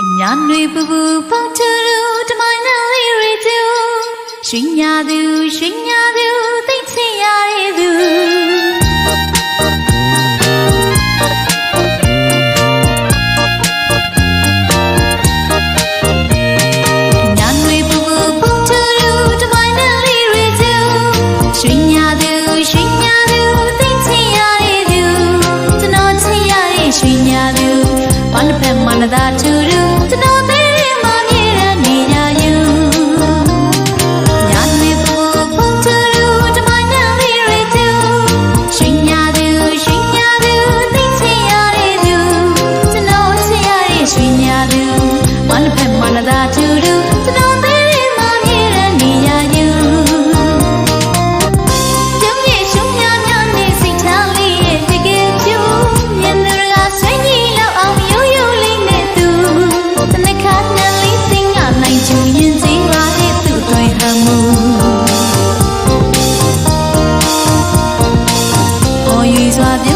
အညာနွေပူပူပေါတူတူတမိုင်းနာလေးရီတူရှင်ညာသူရှင်ညာသူသိချင်ရတဲ့သူရှင်ညာသူဘာနှစ်ဖက်မှန်သာသူ Love you.